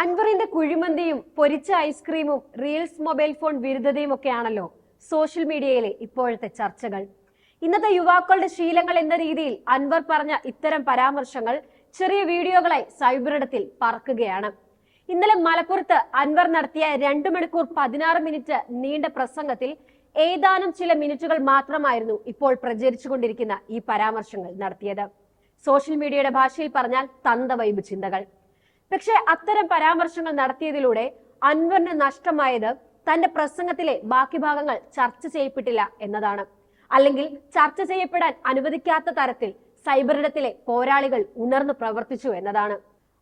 അൻവറിന്റെ കുഴിമന്തിയും പൊരിച്ച ഐസ്ക്രീമും റീൽസ് മൊബൈൽ ഫോൺ വിരുദ്ധതയും ഒക്കെയാണല്ലോ സോഷ്യൽ മീഡിയയിലെ ഇപ്പോഴത്തെ ചർച്ചകൾ. ഇന്നത്തെ യുവാക്കളുടെ ശീലങ്ങൾ എന്ന രീതിയിൽ അൻവർ പറഞ്ഞ ഇത്തരം പരാമർശങ്ങൾ ചെറിയ വീഡിയോകളായി സൈബറിടത്തിൽ പറക്കുകയാണ്. ഇന്നലെ മലപ്പുറത്ത് അൻവർ നടത്തിയ രണ്ടു മണിക്കൂർ പതിനാറ് മിനിറ്റ് നീണ്ട പ്രസംഗത്തിൽ ഏതാനും ചില മിനിറ്റുകൾ മാത്രമായിരുന്നു ഇപ്പോൾ പ്രചരിച്ചുകൊണ്ടിരിക്കുന്ന ഈ പരാമർശങ്ങൾ നടത്തിയത്. സോഷ്യൽ മീഡിയയുടെ ഭാഷയിൽ പറഞ്ഞാൽ തന്തവൈബ് ചിന്തകൾ. പക്ഷേ അത്തരം പരാമർശങ്ങൾ നടത്തിയതിലൂടെ അൻവറിന് നഷ്ടമായത് തന്റെ പ്രസംഗത്തിലെ ബാക്കി ഭാഗങ്ങൾ ചർച്ച ചെയ്യപ്പെട്ടില്ല എന്നതാണ്. അല്ലെങ്കിൽ ചർച്ച ചെയ്യപ്പെടാൻ അനുവദിക്കാത്ത തരത്തിൽ സൈബറിടത്തിലെ പോരാളികൾ ഉണർന്നു പ്രവർത്തിച്ചു എന്നതാണ്.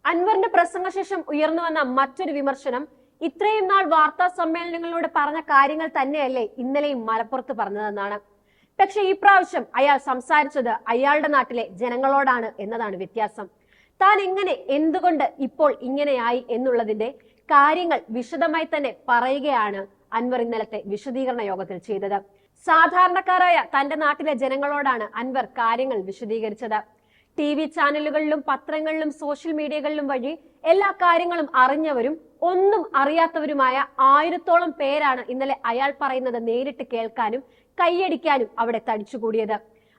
അൻവറിന്റെ പ്രസംഗശേഷം ഉയർന്നു വന്ന മറ്റൊരു വിമർശനം ഇത്രയും നാൾ വാർത്താ സമ്മേളനങ്ങളിലൂടെ പറഞ്ഞ കാര്യങ്ങൾ തന്നെയല്ലേ ഇന്നലെയും മലപ്പുറത്ത് പറഞ്ഞതെന്നാണ്. പക്ഷെ ഈ പ്രാവശ്യം അയാൾ സംസാരിച്ചത് അയാളുടെ നാട്ടിലെ ജനങ്ങളോടാണ് എന്നതാണ് വ്യത്യാസം. താൻ എങ്ങനെ എന്തുകൊണ്ട് ഇപ്പോൾ ഇങ്ങനെയായി എന്നുള്ളതിന്റെ കാര്യങ്ങൾ വിശദമായി തന്നെ പറയുകയാണ് അൻവർ ഇന്നലത്തെ വിശദീകരണ യോഗത്തിൽ ചെയ്തത്. സാധാരണക്കാരായ തന്റെ നാട്ടിലെ ജനങ്ങളോടാണ് അൻവർ കാര്യങ്ങൾ വിശദീകരിച്ചത്. ടി വി ചാനലുകളിലും പത്രങ്ങളിലും സോഷ്യൽ മീഡിയകളിലും വഴി എല്ലാ കാര്യങ്ങളും അറിഞ്ഞവരും ഒന്നും അറിയാത്തവരുമായ ആയിരത്തോളം പേരാണ് ഇന്നലെ അയാൾ പറയുന്നത് നേരിട്ട് കേൾക്കാനും കൈയടിക്കാനും അവിടെ തടിച്ചുകൂടിയത്.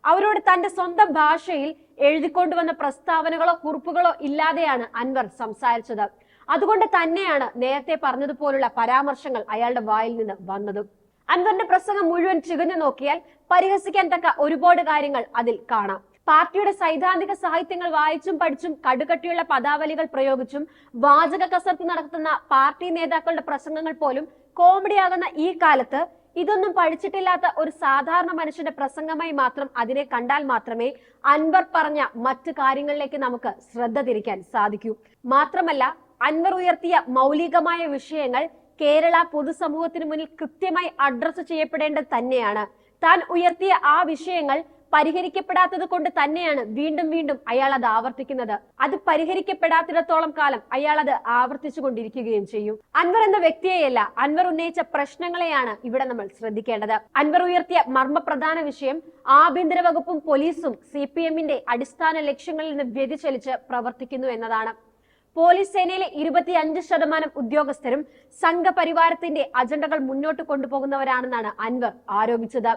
അവരോട് തന്റെ സ്വന്തം ഭാഷയിൽ എഴുതിക്കൊണ്ടുവന്ന പ്രസ്താവനകളോ കുറിപ്പുകളോ ഇല്ലാതെയാണ് അൻവർ സംസാരിച്ചത്. അതുകൊണ്ട് തന്നെയാണ് നേരത്തെ പറഞ്ഞതുപോലുള്ള പരാമർശങ്ങൾ അയാളുടെ വായിൽ നിന്ന് വന്നതും. അൻവറിന്റെ പ്രസംഗം മുഴുവൻ ചികഞ്ഞു നോക്കിയാൽ പരിഹസിക്കാൻ തക്ക ഒരുപാട് കാര്യങ്ങൾ അതിൽ കാണാം. പാർട്ടിയുടെ സൈദ്ധാന്തിക സാഹിത്യങ്ങൾ വായിച്ചും പഠിച്ചും കടുകട്ടിയുള്ള പദാവലികൾ പ്രയോഗിച്ചും വാചക കസർത്ത് നടത്തുന്ന പാർട്ടി നേതാക്കളുടെ പ്രസംഗങ്ങൾ പോലും കോമഡിയാകുന്ന ഈ കാലത്ത് ഇതൊന്നും പഠിച്ചിട്ടില്ലാത്ത ഒരു സാധാരണ മനുഷ്യന്റെ പ്രസംഗമായി മാത്രം അതിനെ കണ്ടാൽ മാത്രമേ അൻവർ പറഞ്ഞ മറ്റു കാര്യങ്ങളിലേക്ക് നമുക്ക് ശ്രദ്ധ തിരിക്കാൻ സാധിക്കൂ. മാത്രമല്ല അൻവർ ഉയർത്തിയ മൗലികമായ വിഷയങ്ങൾ കേരള പൊതുസമൂഹത്തിന് മുന്നിൽ കൃത്യമായി അഡ്രസ് ചെയ്യപ്പെടേണ്ടത് തന്നെയാണ്. താൻ ഉയർത്തിയ ആ വിഷയങ്ങൾ പരിഹരിക്കപ്പെടാത്തത് കൊണ്ട് തന്നെയാണ് വീണ്ടും വീണ്ടും അയാൾ അത് ആവർത്തിക്കുന്നത്. അത് പരിഹരിക്കപ്പെടാത്തിടത്തോളം കാലം അയാൾ അത് ആവർത്തിച്ചു കൊണ്ടിരിക്കുകയും ചെയ്യും. അൻവർ എന്ന വ്യക്തിയെയല്ല അൻവർ ഉന്നയിച്ച പ്രശ്നങ്ങളെയാണ് ഇവിടെ നമ്മൾ ശ്രദ്ധിക്കേണ്ടത്. അൻവർ ഉയർത്തിയ മർമ്മപ്രധാന വിഷയം ആഭ്യന്തര വകുപ്പും പോലീസും സി പി എമ്മിന്റെ അടിസ്ഥാന ലക്ഷ്യങ്ങളിൽ നിന്ന് വ്യതിചലിച്ച് പ്രവർത്തിക്കുന്നു എന്നതാണ്. പോലീസ് സേനയിലെ ഇരുപത്തിയഞ്ച് ശതമാനം ഉദ്യോഗസ്ഥരും സംഘപരിവാരത്തിന്റെ അജണ്ടകൾ മുന്നോട്ട് കൊണ്ടുപോകുന്നവരാണെന്നാണ് അൻവർ ആരോപിച്ചത്.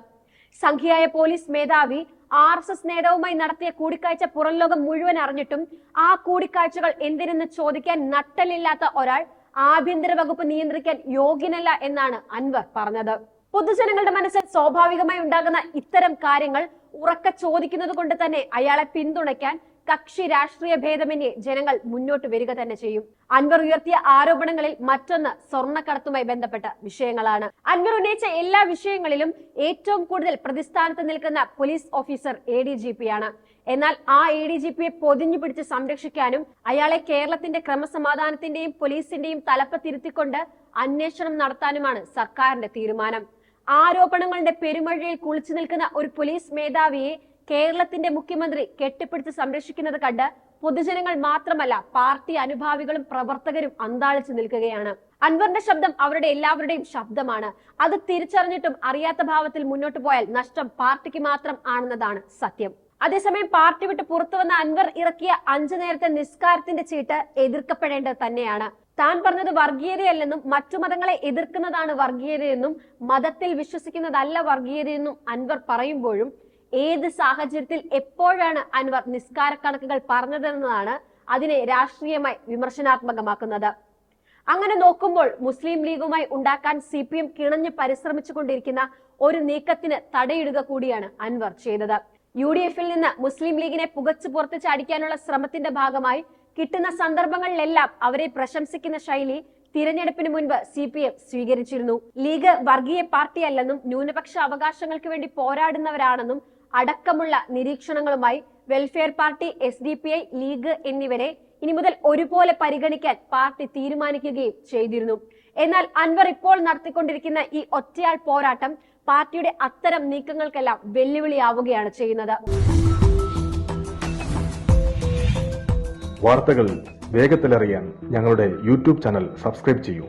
സംഖ്യയായ പോലീസ് മേധാവി ആർ എസ് എസ് നേതാവുമായി നടത്തിയ കൂടിക്കാഴ്ച പുറം ലോകം മുഴുവൻ അറിഞ്ഞിട്ടും ആ കൂടിക്കാഴ്ചകൾ എന്തിനെന്ന് ചോദിക്കാൻ നട്ടലില്ലാത്ത ഒരാൾ ആഭ്യന്തര വകുപ്പ് നിയന്ത്രിക്കാൻ യോഗ്യനല്ല എന്നാണ് അൻവർ പറഞ്ഞത്. പൊതുജനങ്ങളുടെ മനസ്സിൽ സ്വാഭാവികമായി ഉണ്ടാകുന്ന ഇത്തരം കാര്യങ്ങൾ ഉറക്ക ചോദിക്കുന്നത് കൊണ്ട് തന്നെ അയാളെ പിന്തുണയ്ക്കാൻ കക്ഷി രാഷ്ട്രീയ ഭേദമന്യേ ജനങ്ങൾ മുന്നോട്ട് വരിക തന്നെ ചെയ്യും. അൻവർ ഉയർത്തിയ ആരോപണങ്ങളിൽ മറ്റൊന്ന് സ്വർണക്കടത്തുമായി ബന്ധപ്പെട്ട വിഷയങ്ങളാണ്. അൻവർ ഉന്നയിച്ച എല്ലാ വിഷയങ്ങളിലും ഏറ്റവും കൂടുതൽ പ്രതിസ്ഥാനത്ത് നിൽക്കുന്ന police officer A D G P ആണ് എന്നാൽ ആ എ ഡി ജി പിയെ പൊതിഞ്ഞു പിടിച്ച് സംരക്ഷിക്കാനും അയാളെ കേരളത്തിന്റെ ക്രമസമാധാനത്തിന്റെയും പോലീസിന്റെയും തലപ്പത്തിരുത്തിക്കൊണ്ട് അന്വേഷണം നടത്താനുമാണ് സർക്കാരിന്റെ തീരുമാനം. ആരോപണങ്ങളുടെ പെരുമഴയിൽ കുളിച്ചു നിൽക്കുന്ന ഒരു പോലീസ് മേധാവിയെ കേരളത്തിന്റെ മുഖ്യമന്ത്രി കെട്ടിപ്പിടിച്ച് സംരക്ഷിക്കുന്നത് കണ്ട് പൊതുജനങ്ങൾ മാത്രമല്ല പാർട്ടി അനുഭാവികളും പ്രവർത്തകരും അന്താളിച്ചു നിൽക്കുകയാണ്. അൻവറിന്റെ ശബ്ദം അവരുടെ എല്ലാവരുടെയും ശബ്ദമാണ്. അത് തിരിച്ചറിഞ്ഞിട്ടും അറിയാത്ത ഭാവത്തിൽ മുന്നോട്ട് പോയാൽ നഷ്ടം പാർട്ടിക്ക് മാത്രം ആണെന്നതാണ് സത്യം. അതേസമയം പാർട്ടി വിട്ട് പുറത്തു വന്ന അൻവർ ഇറക്കിയ അഞ്ചു നേരത്തെ നിസ്കാരത്തിന്റെ ചീട്ട് എതിർക്കപ്പെടേണ്ടത് തന്നെയാണ്. താൻ പറഞ്ഞത് വർഗീയതയല്ലെന്നും മറ്റു മതങ്ങളെ എതിർക്കുന്നതാണ് വർഗീയതയെന്നും മതത്തിൽ വിശ്വസിക്കുന്നതല്ല വർഗീയതയെന്നും അൻവർ പറയുമ്പോഴും ഏത് സാഹചര്യത്തിൽ എപ്പോഴാണ് അൻവർ നിസ്കാര കണക്കുകൾ പറഞ്ഞതെന്നതാണ് അതിനെ രാഷ്ട്രീയമായി വിമർശനാത്മകമാക്കുന്നത്. അങ്ങനെ നോക്കുമ്പോൾ മുസ്ലിം ലീഗുമായി ഉണ്ടാക്കാൻ സി പി എം കിണഞ്ഞ് പരിശ്രമിച്ചുകൊണ്ടിരിക്കുന്ന ഒരു നീക്കത്തിന് തടയിടുക കൂടിയാണ് അൻവർ ചെയ്തത്. യു ഡി എഫിൽ നിന്ന് മുസ്ലിം ലീഗിനെ പുകച്ചു പുറത്ത് ചാടിക്കാനുള്ള ശ്രമത്തിന്റെ ഭാഗമായി കിട്ടുന്ന സന്ദർഭങ്ങളിലെല്ലാം അവരെ പ്രശംസിക്കുന്ന ശൈലി തിരഞ്ഞെടുപ്പിന് മുൻപ് സി പി എം സ്വീകരിച്ചിരുന്നു. ലീഗ് വർഗീയ പാർട്ടിയല്ലെന്നും ന്യൂനപക്ഷ അവകാശങ്ങൾക്ക് വേണ്ടി പോരാടുന്നവരാണെന്നും അടക്കമുള്ള നിരീക്ഷണങ്ങളുമായി Welfare Party S D P I League എന്നിവരെ ഇനി മുതൽ ഒരുപോലെ പരിഗണിക്കാൻ പാർട്ടി തീരുമാനിക്കുകയും ചെയ്തിരുന്നു. എന്നാൽ അൻവർ ഇപ്പോൾ നടത്തിക്കൊണ്ടിരിക്കുന്ന ഈ ഒറ്റയാൾ പോരാട്ടം പാർട്ടിയുടെ അത്തരം നീക്കങ്ങൾക്കെല്ലാം വെല്ലുവിളിയാവുകയാണ് ചെയ്യുന്നത്. വാർത്തകൾ വേഗത്തിലറിയാൻ ഞങ്ങളുടെ യൂട്യൂബ് ചാനൽ സബ്സ്ക്രൈബ് ചെയ്യൂ.